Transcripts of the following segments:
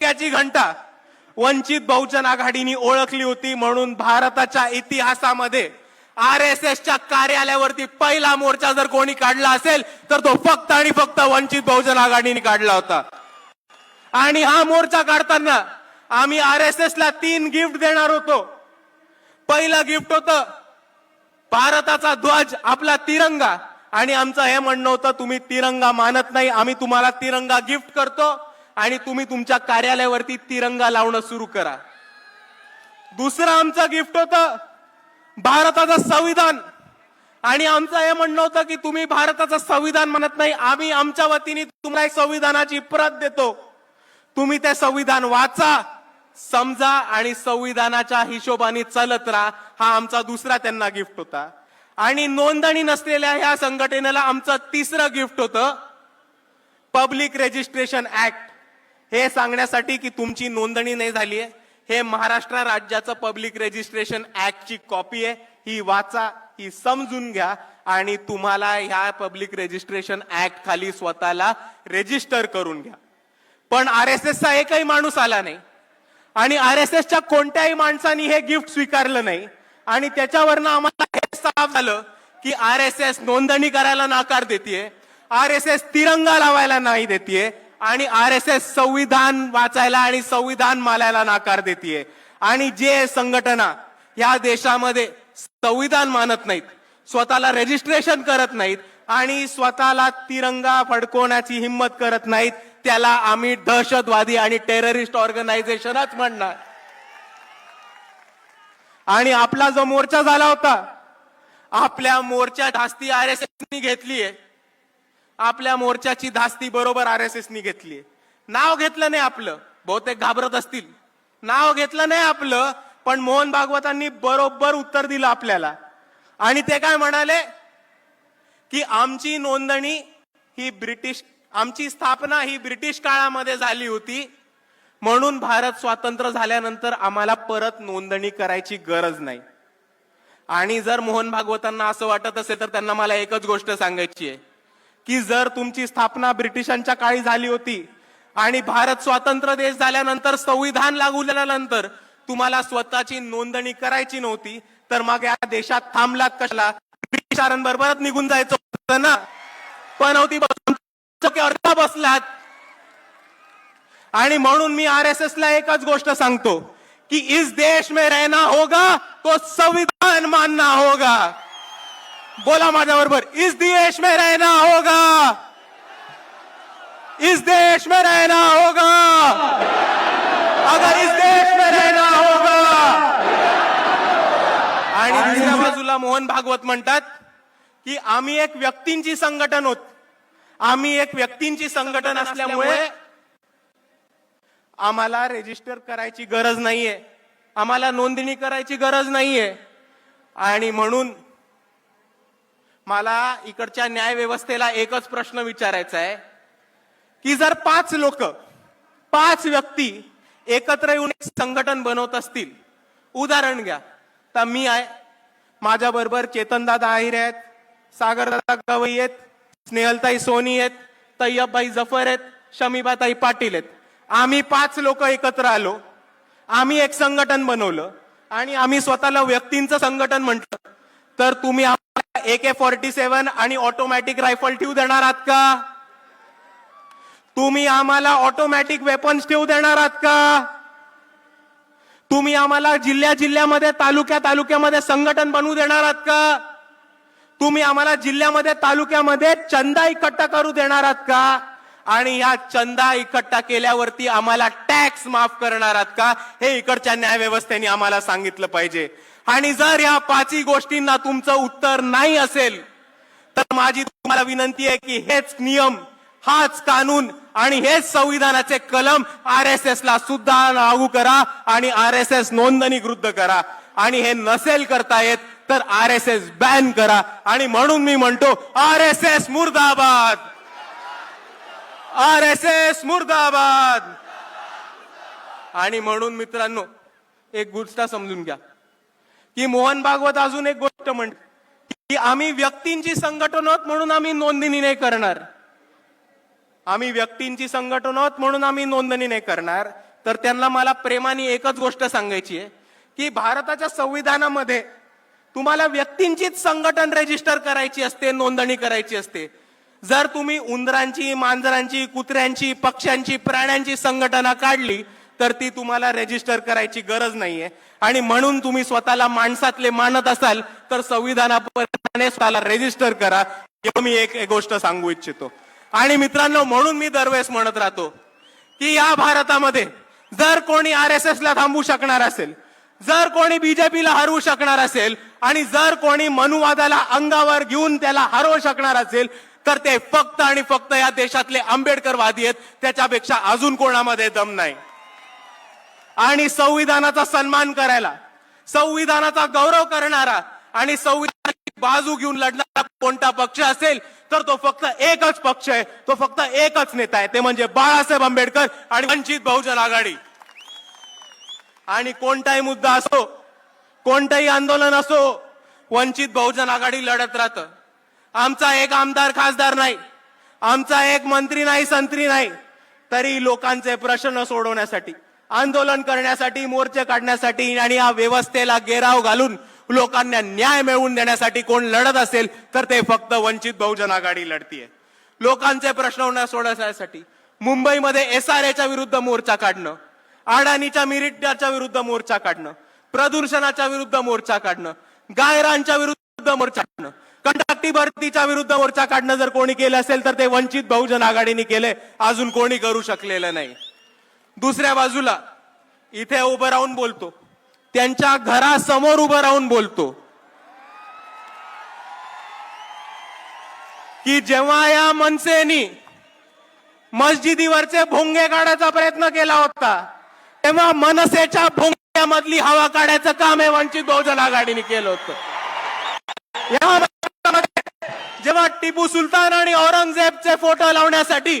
याची घंटा वंचित बहुजन आघाडीने ओळखली होती म्हणून भारताच्या इतिहासामध्ये आर एस एसच्या कार्यालयावरती पहिला मोर्चा जर कोणी काढला असेल तर तो फक्त आणि फक्त वंचित बहुजन आघाडीने काढला होता. आणि हा मोर्चा काढताना आम्ही आर एस एस ला तीन गिफ्ट देणार होतो. पहिलं गिफ्ट होतं भारताचा ध्वज आपला तिरंगा. आणि आमचं हे म्हणणं होतं तुम्ही तिरंगा मानत नाही आम्ही तुम्हाला तिरंगा गिफ्ट करतो. आणि तुम्ही तुमच्या कार्यालयावरती तिरंगा लावणं सुरू करा. दुसरं आमचं गिफ्ट होतं भारताचं संविधान. आणि आमचं हे म्हणणं होतं की तुम्ही भारताचं संविधान म्हणत नाही आम्ही आमच्या वतीने तुम्हाला संविधानाची प्रत देतो. तुम्ही ते संविधान वाचा समजा आणि संविधानाच्या हिशोबाने चालत राहा हा आमचा दुसरा त्यांना गिफ्ट होता. आणि नोंदणी नसलेल्या ह्या संघटनेला आमचं तिसरं गिफ्ट होतं पब्लिक रेजिस्ट्रेशन ऍक्ट हे सांगण्यासाठी की तुमची नोंदणी नाही झाली आहे. हे महाराष्ट्र राज्याचं पब्लिक रेजिस्ट्रेशन ऍक्टची कॉपी आहे. ही वाचा ही समजून घ्या आणि तुम्हाला ह्या पब्लिक रेजिस्ट्रेशन ऍक्ट खाली स्वतःला रेजिस्टर करून घ्या. पण आर एस एसचा एकही माणूस आला नाही. आणि आर एस एसच्या कोणत्याही माणसानी हे गिफ्ट स्वीकारलं नाही. आणि त्याच्यावरनं आम्हाला हे साफ झालं की आर एस एस नोंदणी करायला नाकार देते आर एस एस तिरंगा लावायला नाही देते आणि आर एस एस संविधान वाचायला आणि संविधान मालायला नाकार देते आणि जे संघटना या देशामध्ये संविधान मानत नाहीत स्वतःला रेजिस्ट्रेशन करत नाहीत आणि स्वतःला तिरंगा फडकवण्याची हिंमत करत नाहीत त्याला आम्ही दहशतवादी आणि टेररिस्ट ऑर्गनायझेशनच म्हणणार. आणि आपला जो मोर्चा झाला होता आपल्या मोर्चा धास्ती आर एस एसनी घेतलीये. आपल्या मोर्चाची धास्ती बरोबर आर एस एसनी घेतलीये नाव घेतलं नाही आपलं. बहुतेक घाबरत असतील. नाव घेतलं नाही आपलं पण मोहन भागवतांनी बरोबर उत्तर दिलं आपल्याला. आणि ते काय म्हणाले? की आमची नोंदणी ही ब्रिटिश आमची स्थापना ही ब्रिटिश काळामध्ये झाली होती. म्हणून भारत स्वातंत्र्य झाल्यानंतर आम्हाला परत नोंदणी करायची गरज नाही. आणि जर मोहन भागवतांना असं वाटत असेल तर त्यांना मला एकच गोष्ट सांगायची आहे. की जर तुमची स्थापना ब्रिटिशांच्या काळी झाली होती आणि भारत स्वतंत्र देश झाल्यानंतर संविधान लागू झाल्यानंतर तुम्हाला स्वतःची नोंदणी करायची नव्हती तर मग या देशात थांबलात कशाला? ब्रिटिशांबरोबरच निघून जायचं होतं ना? पण होती अर्धा बसलात. आणि म्हणून मी आर एस एस ला एकच गोष्ट सांगतो की इस देश में रहना होगा तो संविधान मानना होगा. बोला माझ्या बरोबर इस देश में रहना होगा. इस देश में रहना होगा. अगर इस देश में रहना होगा. आणि दुसऱ्या बाजूला मोहन भागवत म्हणतात की आम्ही एक व्यक्तींची संघटन होत. आम्ही एक व्यक्तींची संघटन असल्यामुळे आम्हाला रेजिस्टर करायची गरज नाहीये. आम्हाला नोंदणी करायची गरज नाहीये. आणि म्हणून मला इकडच्या न्याय व्यवस्थेला एकच प्रश्न विचारायचा आहे की जर पाच लोक पाच व्यक्ती एकत्र येऊन एक संघटन बनवत असतील उदाहरण घ्या. तर मी आहे माझ्या बरोबर चेतनदादा आहिर आहेत सागरदादा गवई आहेत स्नेहलताई सोनी आहेत तय्यबबाई जफर आहेत शमीबाताई पाटील आहेत. आम्ही पाच लोक एकत्र आलो आम्ही एक संघटन बनवलं आणि आम्ही स्वतःला व्यक्तींचं संघटन म्हटलं. तर तुम्ही ए के फॉर्टी सेव्हन आणि ऑटोमॅटिक रायफल ठेवू देणार आहात का? तुम्ही आम्हाला ऑटोमॅटिक वेपन्स ठेवू देणार आहात का? तुम्ही आम्हाला जिल्ह्या जिल्ह्यामध्ये तालुक्या तालुक्यामध्ये संघटन बनवू देणार आहात का? तुम्ही आम्हाला जिल्ह्यामध्ये तालुक्यामध्ये चंदा इकट्ठा करू देणार आहात का? आणि या चंदा इकट्ठा केल्यावरती आम्हाला टॅक्स माफ करणार आहात का? हे इकडच्या न्याय व्यवस्थेने आम्हाला सांगितलं पाहिजे. आणि जर या पाचही गोष्टींना तुमचं उत्तर नाही असेल तर माझी तुम्हाला विनंती आहे की हेच नियम हाच कानून आणि हेच संविधानाचे कलम आर एस एस ला सुद्धा लागू करा आणि आर एस एस नोंदणीकृत करा. आणि हे नसेल करता येत तर आर एस एस बॅन करा. आणि म्हणून मी म्हणतो आर एस एस मुर्दाबाद! आर एस एस मुर्दाबाद! आणि म्हणून मित्रांनो एक गोष्ट समजून घ्या. की मोहन भागवत अजून एक गोष्ट म्हण की आम्ही व्यक्तींची संघटन आहोत म्हणून आम्ही नोंदणी नाही करणार. आम्ही व्यक्तींची संघटन आहोत म्हणून आम्ही नोंदणी नाही करणार. तर त्यांना मला प्रेमाने एकच गोष्ट सांगायची आहे की भारताच्या संविधानामध्ये तुम्हाला व्यक्तींचीच संघटन रजिस्टर करायची असते नोंदणी करायची असते. जर तुम्ही उंदरांची मांजरांची कुत्र्यांची पक्ष्यांची प्राण्यांची संघटना काढली तर ती तुम्हाला रेजिस्टर करायची गरज नाहीये. आणि म्हणून तुम्ही स्वतःला माणसातले मानत असाल तर संविधानाप्रमाणे स्वतःला रेजिस्टर करा. एवढं मी एक एक गोष्ट सांगू इच्छितो. आणि मित्रांनो म्हणून मी दरवेळेस म्हणत राहतो की या भारतामध्ये जर कोणी आर एस एस ला थांबू शकणार असेल जर कोणी बीजेपीला हरवू शकणार असेल आणि जर कोणी मनुवादाला अंगावर घेऊन त्याला हरवू शकणार असेल तर ते फक्त आणि फक्त या देशातले आंबेडकरवादी आहेत. त्याच्यापेक्षा अजून कोणामध्ये दम नाही. आणि संविधानाचा सन्मान करायला संविधानाचा गौरव करणारा आणि संविधानाची बाजू घेऊन लढणारा कोणता पक्ष असेल तर तो फक्त एकच पक्ष आहे. तो फक्त एकच नेता आहे. ते म्हणजे बाळासाहेब आंबेडकर आणि वंचित बहुजन आघाडी. आणि कोणताही मुद्दा असो कोणतंही आंदोलन असो वंचित बहुजन आघाडी लढत राहतं. आमचा एक आमदार खासदार नाही. आमचा एक मंत्री नाही संत्री नाही. तरी लोकांचे प्रश्न सोडवण्यासाठी. आंदोलन करण्यासाठी मोर्चे काढण्यासाठी आणि या व्यवस्थेला गेराव घालून लोकांना न्याय मिळवून देण्यासाठी कोण लढत असेल तर ते फक्त वंचित बहुजन आघाडी लढतीये. लोकांचे प्रश्न सोडवण्यासाठी. मुंबईमध्ये एस आर एच्या विरुद्ध मोर्चा काढणं अडाणीच्या मिरिटाच्या विरुद्ध मोर्चा काढणं प्रदूषणाच्या विरुद्ध मोर्चा काढणं गायरांच्या विरुद्ध मोर्चा काढणं कंडक्टी भरतीच्या विरुद्ध मोर्चा काढणं जर कोणी केलं असेल तर ते वंचित बहुजन आघाडीने केले अजून कोणी करू शकलेलं नाही. दुसऱ्या बाजूला इथे उभं राहून बोलतो. त्यांच्या घरासमोर उभं राहून बोलतो. की जेव्हा या मनसेनी मस्जिदीवरचे भोंगे काढायचा प्रयत्न केला होता तेव्हा मनसेच्या भोंग्यामधली हवा काढायचं काम हे वंचित बहुजन आघाडीने केलं होतं. या जेव्हा टिपू सुलतान आणि औरंगजेबचे फोटो लावण्यासाठी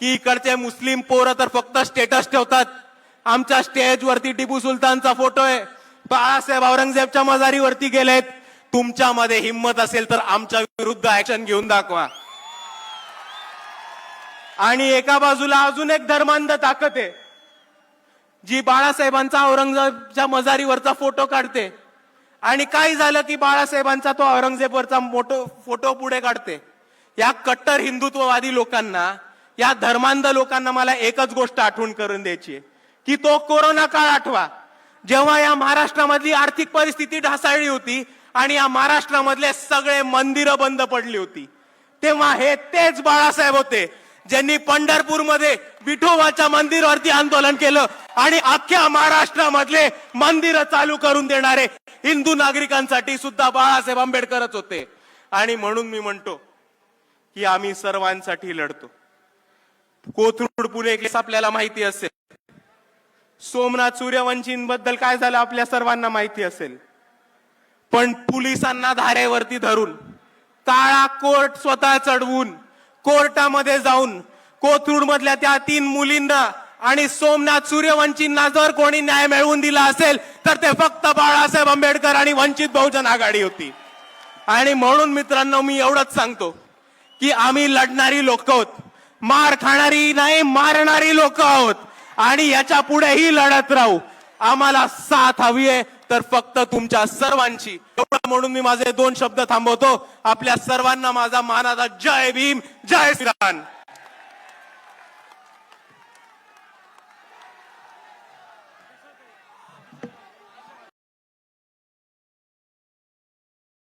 की इकडचे मुस्लिम पोरं तर फक्त स्टेटस ठेवतात. आमच्या स्टेजवरती टिपू सुलतानचा फोटो आहे. बाळासाहेब औरंगजेबच्या मजारीवरती गेलेत. तुमच्यामध्ये हिंमत असेल तर आमच्या विरुद्ध ऍक्शन घेऊन दाखवा. आणि एका बाजूला अजून एक धर्मांध ताकद आहे. जी बाळासाहेबांचा औरंगजेबच्या मजारीवरचा फोटो काढते. आणि काय झालं की बाळासाहेबांचा तो औरंगजेबवरचा मोठो फोटो पुढे काढते. या कट्टर हिंदुत्ववादी लोकांना या धर्मांध लोकांना मला एकच गोष्ट आठवण करून द्यायची की तो कोरोना काळ आठवा. जेव्हा या महाराष्ट्रामधली आर्थिक परिस्थिती ढासाळली होती आणि या महाराष्ट्रामधले सगळे मंदिरं बंद पडली होती तेव्हा हे तेच बाळासाहेब होते ज्यांनी पंढरपूरमध्ये विठोबाच्या मंदिरावरती आंदोलन केलं आणि अख्ख्या महाराष्ट्रामधले मंदिर चालू करून देणारे हिंदू नागरिकांसाठी सुद्धा बाळासाहेब आंबेडकरच होते. आणि म्हणून मी म्हणतो की आम्ही सर्वांसाठी लढतो. कोथरूड पुणे केस आपल्याला माहिती असेल. सोमनाथ सूर्यवंशींबद्दल काय झालं आपल्या सर्वांना माहिती असेल. पण पोलिसांना धारेवरती धरून काळा कोर्ट स्वतः चढवून कोर्टामध्ये जाऊन कोथरूड मधल्या त्या तीन मुलींना आणि सोमनाथ सूर्यवंशींना जर कोणी न्याय मिळवून दिला असेल तर ते फक्त बाळासाहेब आंबेडकर आणि वंचित बहुजन आघाडी होती. आणि म्हणून मित्रांनो मी एवढंच सांगतो की आम्ही लढणारी लोक आहोत. मार खाणारी नाही मारणारी लोक आहोत. आणि याच्या पुढेही लढत राहू. आम्हाला साथ हवी आहे तर फक्त तुमच्या सर्वांची. एवढं म्हणून मी माझे दोन शब्द थांबवतो. आपल्या सर्वांना माझा मानाचा जय भीम जय श्रीराम